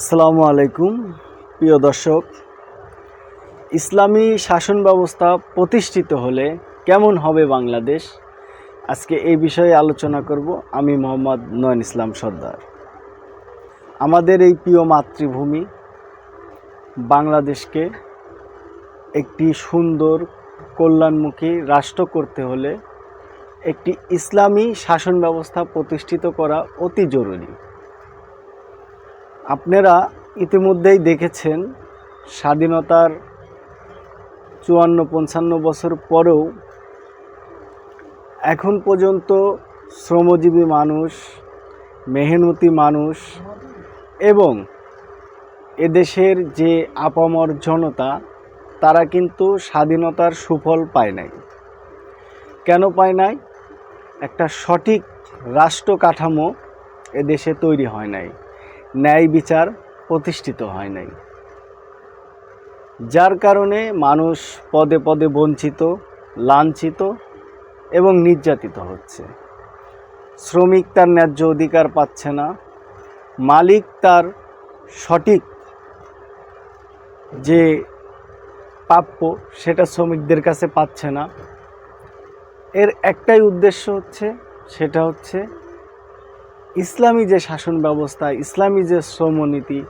আসসালামু আলাইকুম, প্রিয় দর্শক। ইসলামী শাসন ব্যবস্থা প্রতিষ্ঠিত হলে কেমন হবে বাংলাদেশ? আজকে এই বিষয়ে আলোচনা করব আমি মোহাম্মদ নয়ন ইসলাম সর্দার। আমাদের এই প্রিয় মাতৃভূমি বাংলাদেশকে একটি সুন্দর, কল্যাণমুখী রাষ্ট্র করতে হলে একটি ইসলামী শাসন ব্যবস্থা প্রতিষ্ঠিত করা অতি জরুরি। আপনারা ইতিমধ্যেই দেখেছেন স্বাধীনতার চুয়ান্ন, পঞ্চান্ন বছর পরেও এখন পর্যন্ত শ্রমজীবী মানুষ, মেহনতি মানুষ এবং এদেশের যে আপামর জনতা, তারা কিন্তু স্বাধীনতার সুফল পায় নাই। কেন পায় নাই? একটা সঠিক রাষ্ট্র কাঠামো এদেশে তৈরি হয় নাই। ন্যায় বিচার প্রতিষ্ঠিত হয় নাই। যার কারণে মানুষ পদে পদে বঞ্চিত, লাঞ্ছিত এবং নির্যাতিত হচ্ছে। শ্রমিক তার ন্যায্য অধিকার পাচ্ছে না। মালিক তার সঠিক যে প্রাপ্য সেটা শ্রমিকদের কাছে পাচ্ছে না। এর একটাই উদ্দেশ্য হচ্ছে, সেটা হচ্ছে ইসলামী যে শাসন ব্যবস্থা, ইসলামী যে শ্রমনীতি,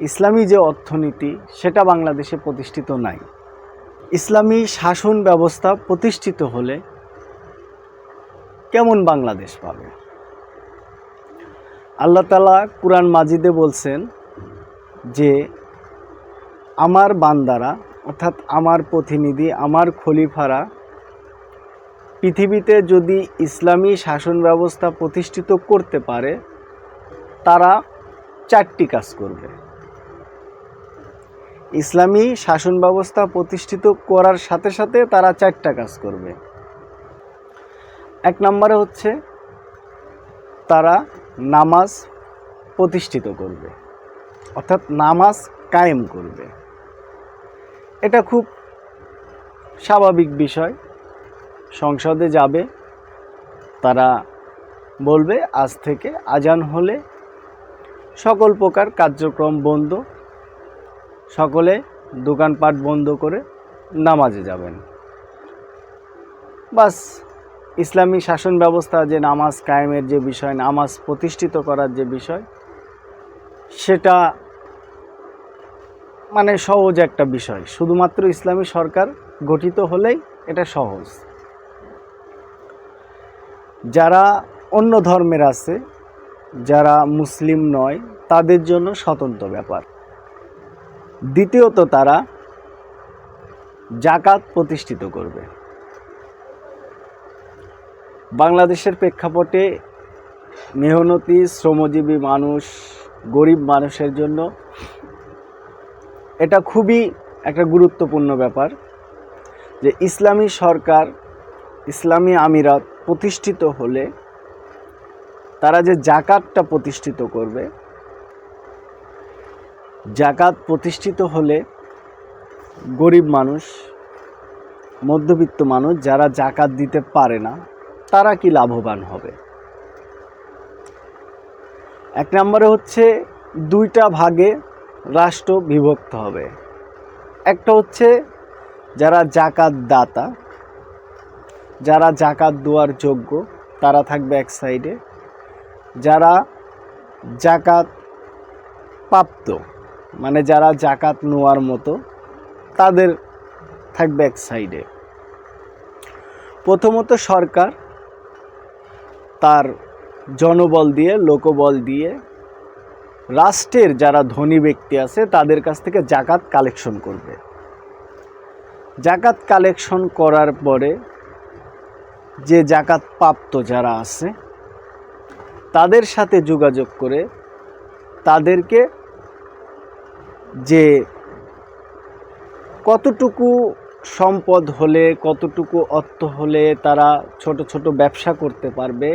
ইসলামী যে অর্থনীতি, সেটা বাংলাদেশে প্রতিষ্ঠিত নাই। ইসলামী শাসন ব্যবস্থা প্রতিষ্ঠিত হলে কেমন বাংলাদেশ পাবে? আল্লাহ তালা কুরআন মাজিদে বলছেন যে, আমার বান্দারা, অর্থাৎ আমার প্রতিনিধি, আমার খলিফারা পৃথিবীতে যদি ইসলামী শাসন ব্যবস্থা প্রতিষ্ঠিত করতে পারে, তারা চারটি কাজ করবে। ইসলামী শাসন ব্যবস্থা প্রতিষ্ঠিত করার সাথে সাথে তারা চারটা কাজ করবে। এক নম্বরে হচ্ছে, তারা নামাজ প্রতিষ্ঠিত করবে, অর্থাৎ নামাজ কায়েম করবে। এটা খুব স্বাভাবিক বিষয়। সংসদে যাবে, তারা বলবে, আজ থেকে আজান হলে সকল প্রকার কার্যক্রম বন্ধ। সকলে দোকানপাট বন্ধ করে নামাজে যাবেন। বাস, ইসলামী শাসন ব্যবস্থা যে নামাজ কায়েমের যে বিষয়, নামাজ প্রতিষ্ঠিত করার যে বিষয়, সেটা মানে সহজ একটা বিষয়। শুধুমাত্র ইসলামী সরকার গঠিত হলেই এটা সহজ। যারা অন্য ধর্মের আছে, যারা মুসলিম নয়, তাদের জন্য স্বতন্ত্র ব্যাপার। দ্বিতীয়ত তারা জাকাত প্রতিষ্ঠিত করবে। বাংলাদেশের প্রেক্ষাপটে মেহনতি, শ্রমজীবী মানুষ, গরিব মানুষের জন্য এটা খুবই একটা গুরুত্বপূর্ণ ব্যাপার যে ইসলামী সরকার, ইসলামী আমিরাত প্রতিষ্ঠিত হলে তারা যে জাকাতটা প্রতিষ্ঠিত করবে, জাকাত প্রতিষ্ঠিত হলে গরিব মানুষ, মধ্যবিত্ত মানুষ যারা জাকাত দিতে পারে না, তারা কি লাভবান হবে? এক নম্বরে হচ্ছে দুইটা ভাগে রাষ্ট্র বিভক্ত হবে। একটা হচ্ছে যারা জাকাত দাতা যারা জাকাত দেওয়ার যোগ্য, তারা থাকবে এক সাইডে। যারা জাকাত প্রাপ্ত মানে যারা জাকাত নেওয়ার মতো, তাদের থাকবে এক সাইডে। প্রথমত সরকার তার জনবল দিয়ে, লোকবল দিয়ে রাষ্ট্রের যারা ধনী ব্যক্তি আছে, তাদের কাছ থেকে জাকাত কালেকশন করবে। জাকাত কালেকশন করার পরে যে জাকাত প্রাপ্ত যারা আছে, তাদের সাথে যোগাযোগ করে তাদেরকে যে কতটুকু সম্পদ হলে, কতটুকু অর্থ হলে তারা ছোট ছোট ব্যবসা করতে পারবে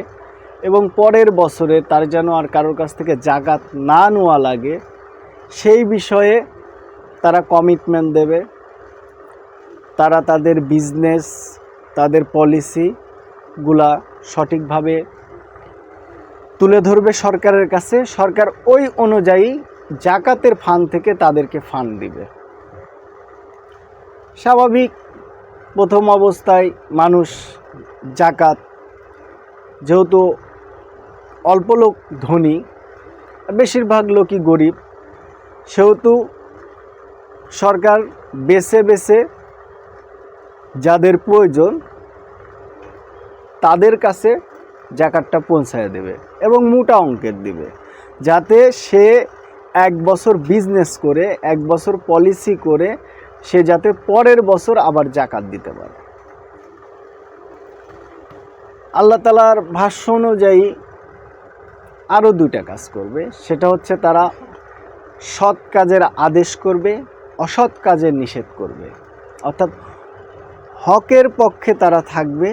এবং পরের বছরে তার যেন আর কারোর কাছ থেকে জাগাত না নেওয়া লাগে, সেই বিষয়ে তারা কমিটমেন্ট দেবে। তারা তাদের বিজনেস তাদের পলিসিগুলা সঠিকভাবে তুলে ধরবে সরকারের কাছে। সরকার ওই অনুযায়ী জাকাতের ফান্ড থেকে তাদেরকে ফান্ড দিবে। স্বাভাবিক প্রথম অবস্থায় মানুষ জাকাত, যেহেতু অল্প লোক ধনী, বেশিরভাগ লোকই গরিব, সেহেতু সরকার বেছে বেছে যাদের প্রয়োজন তাদের কাছে জাকাতটা পৌঁছায় দেবে এবং মোটা অঙ্কের দিবে। যাতে সে এক বছর বিজনেস করে, এক বছর পলিসি করে, সে যাতে পরের বছর আবার জাকাত দিতে পারে। আল্লাহ তালার ভাষ্য অনুযায়ী আরও দুইটা কাজ করবে। সেটা হচ্ছে তারা সৎ কাজের আদেশ করবে, অসৎ কাজের নিষেধ করবে। অর্থাৎ হকের পক্ষে তারা থাকবে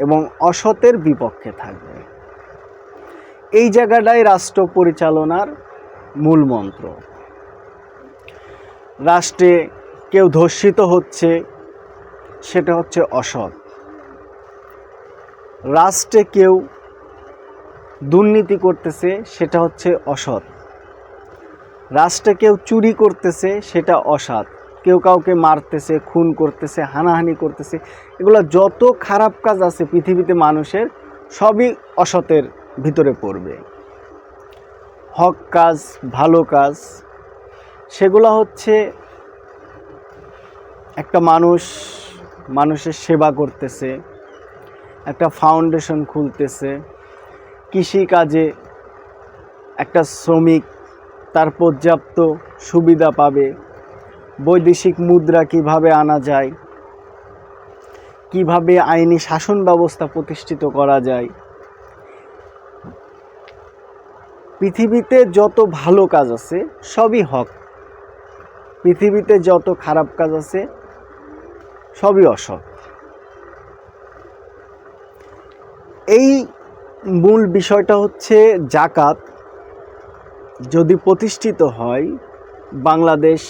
এবং অসতের বিপক্ষে থাকবে। এই জায়গাটাই রাষ্ট্র পরিচালনার মূল মন্ত্র। রাষ্ট্রে কেউ ধর্ষিত হচ্ছে, সেটা হচ্ছে অসৎ। রাষ্ট্রে কেউ দুর্নীতি করতেছে, সেটা হচ্ছে অসৎ। রাষ্ট্রে কেউ চুরি করতেছে, সেটা অসৎ। কেউ কাউকে মারতেছে, খুন করতেছে, হানাহানি করতেছে, এগুলো যত খারাপ কাজ আছে পৃথিবীতে মানুষের, সবই অসতের ভিতরে পড়বে। হক কাজ, ভালো কাজ, সেগুলো হচ্ছে একটা মানুষ, মানুষের সেবা করতেছে, একটা ফাউন্ডেশন খুলতেছে কৃষিকাজে একটা শ্রমিক, তার পর্যাপ্ত সুবিধা পাবে বৈদেশিক মুদ্রা কীভাবে আনা যায়? কীভাবে আইনি শাসন ব্যবস্থা প্রতিষ্ঠিত করা যায়? পৃথিবীতে যত ভালো কাজ আছে, সবই হক। পৃথিবীতে যত খারাপ কাজ আছে, সবই অসৎ। এই মূল বিষয়টা হচ্ছে জাকাত। যদি প্রতিষ্ঠিত হয়, বাংলাদেশ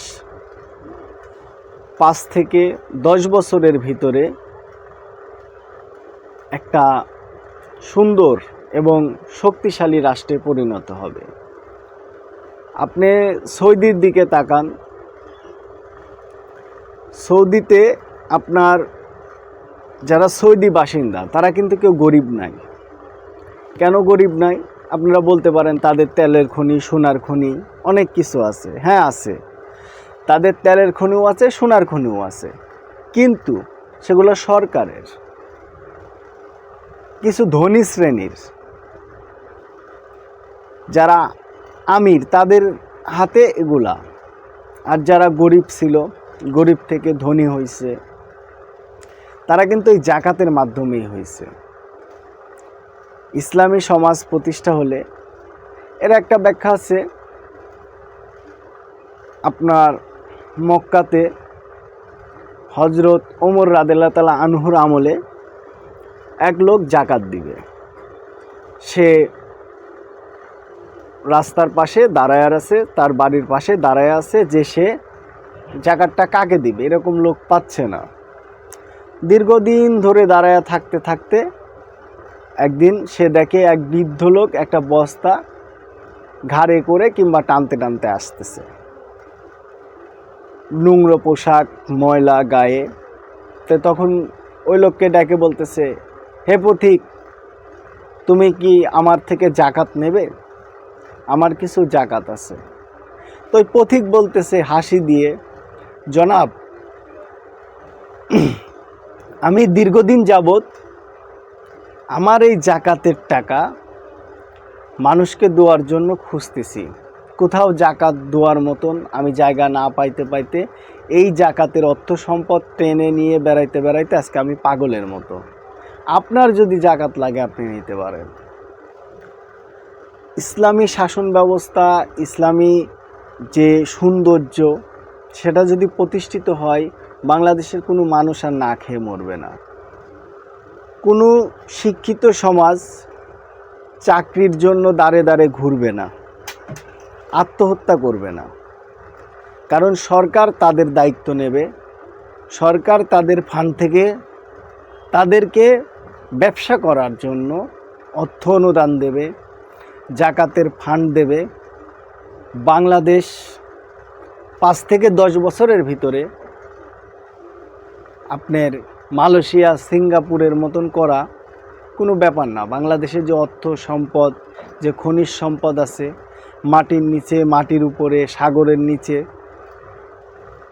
পাঁচ থেকে দশ বছরের ভিতরে একটা সুন্দর এবং শক্তিশালী রাষ্ট্রে পরিণত হবে। আপনি সৌদির দিকে তাকান। সৌদিতে আপনার যারা সৌদি বাসিন্দা, তারা কিন্তু কেউ গরিব নাই। কেন গরিব নাই? আপনারা বলতে পারেন, তাদের তেলের খনি, সোনার খনি, অনেক কিছু আছে। হ্যাঁ আছে। তাদের তেলের খনিও আছে, সোনার খনিও আছে। কিন্তু সেগুলো সরকারের। কিছু ধনী শ্রেণির। যারা আমির, তাদের হাতে এগুলা। আর যারা গরিব ছিল, গরিব থেকে ধনী হয়েছে তারা কিন্তু এই জাকাতের মাধ্যমেই হয়েছে ইসলামী সমাজ প্রতিষ্ঠা হলে এর একটা ব্যাখ্যা আছে। আপনার মক্কাতে হজরত ওমর রাদেল্লা তালা আনহুর আমলে এক লোক জাকাত দিবে। সে রাস্তার পাশে দাঁড়ায় আছে, তার বাড়ির পাশে দাঁড়ায় আছে, যে সে জাকাতটা কাকে দিবে এরকম লোক পাচ্ছে না। দীর্ঘদিন ধরে দাঁড়ায় থাকতে থাকতে একদিন সে দেখে এক বৃদ্ধ লোক একটা বস্তা ঘাড়ে করে কিংবা টানতে টানতে আসতেছে। নোংরো পোশাক, ময়লা গায়ে। তো তখন ওই লোককে ডাকে বলতেছে, হে পথিক, তুমি কি আমার থেকে জাকাত নেবে? আমার কিছু জাকাত আছে। তো ওই পথিক বলতেছে হাসি দিয়ে, জনাব, আমি দীর্ঘদিন যাবত আমার এই জাকাতের টাকা মানুষকে দেওয়ার জন্য খুঁজতেছি। কোথাও জাকাত দেওয়ার মতন আমি জায়গা না পাইতে পাইতে এই জাকাতের অর্থ সম্পদ টেনে নিয়ে বেড়াইতে বেড়াইতে আজকে আমি পাগলের মতো। আপনার যদি জাকাত লাগে, আপনি নিতে পারেন। ইসলামী শাসন ব্যবস্থা, ইসলামী যে সৌন্দর্য, সেটা যদি প্রতিষ্ঠিত হয়, বাংলাদেশের কোনো মানুষ আর না খেয়ে মরবে না। কোনো শিক্ষিত সমাজ চাকরির জন্য দাঁড়ে দাঁড়ে ঘুরবে না। আত্মহত্যা করবে না। কারণ সরকার তাদের দায়িত্ব নেবে। সরকার তাদের ফান্ড থেকে তাদেরকে ব্যবসা করার জন্য অর্থ অনুদান দেবে, জাকাতের ফান্ড দেবে। বাংলাদেশ পাঁচ থেকে দশ বছরের ভিতরে আপনার মালয়েশিয়া, সিঙ্গাপুরের মতন করা কোনো ব্যাপার না। বাংলাদেশে যে অর্থ সম্পদ, যে খনিজ সম্পদ আছে মাটির নিচে, মাটির উপরে, সাগরের নিচে।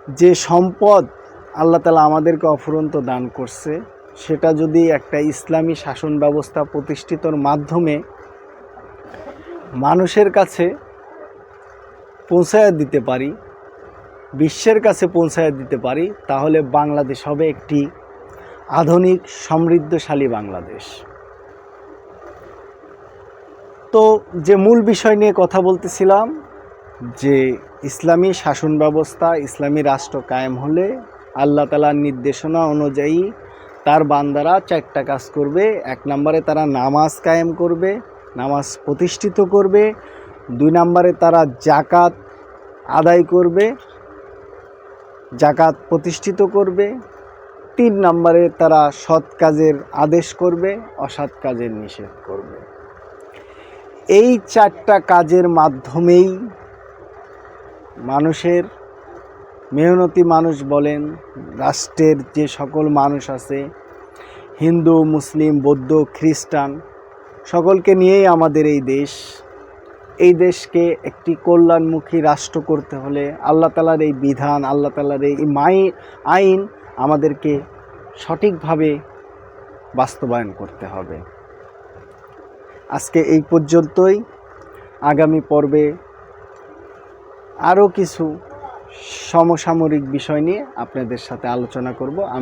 যে সম্পদ আল্লাহ তালা আমাদেরকে অফুরন্ত দান করছে, সেটা যদি একটা ইসলামী শাসন ব্যবস্থা প্রতিষ্ঠিতর মাধ্যমে মানুষের কাছে পৌঁছায় দিতে পারি, বিশ্বের কাছে পৌঁছায় দিতে পারি, তাহলে বাংলাদেশ হবে একটি আধুনিক সমৃদ্ধশালী বাংলাদেশ। তো যে মূল বিষয় নিয়ে কথা বলতেছিলাম, যে ইসলামী শাসন ব্যবস্থা, ইসলামী রাষ্ট্র কায়েম হলে আল্লাহ তালার নির্দেশনা অনুযায়ী তার বান্দারা চারটা কাজ করবে। এক নম্বরে তারা নামাজ কায়েম করবে, নামাজ প্রতিষ্ঠিত করবে। দুই নম্বরে তারা জাকাত আদায় করবে জাকাত প্রতিষ্ঠিত করবে। তিন নম্বরে তারা সৎ কাজের আদেশ করবে, অসৎ কাজের নিষেধ করবে। এই চারটা কাজের মাধ্যমেই মানুষের মেহনতি মানুষ বলেন, রাষ্ট্রের যে সকল মানুষ আছে, হিন্দু, মুসলিম, বৌদ্ধ, খ্রিস্টান, সকলকে নিয়েই আমাদের এই দেশ। এই দেশকে একটি কল্যাণমুখী রাষ্ট্র করতে হলে আল্লাহ তালার এই বিধান, আল্লাহ তালার এই মাই, আইন আমাদেরকে সঠিকভাবে বাস্তবায়ন করতে হবে। আজকে এই পর্যন্তই। আগামী পর্বে আরও কিছু সমসাময়িক বিষয় নিয়ে আপনাদের সাথে আলোচনা করব। আমি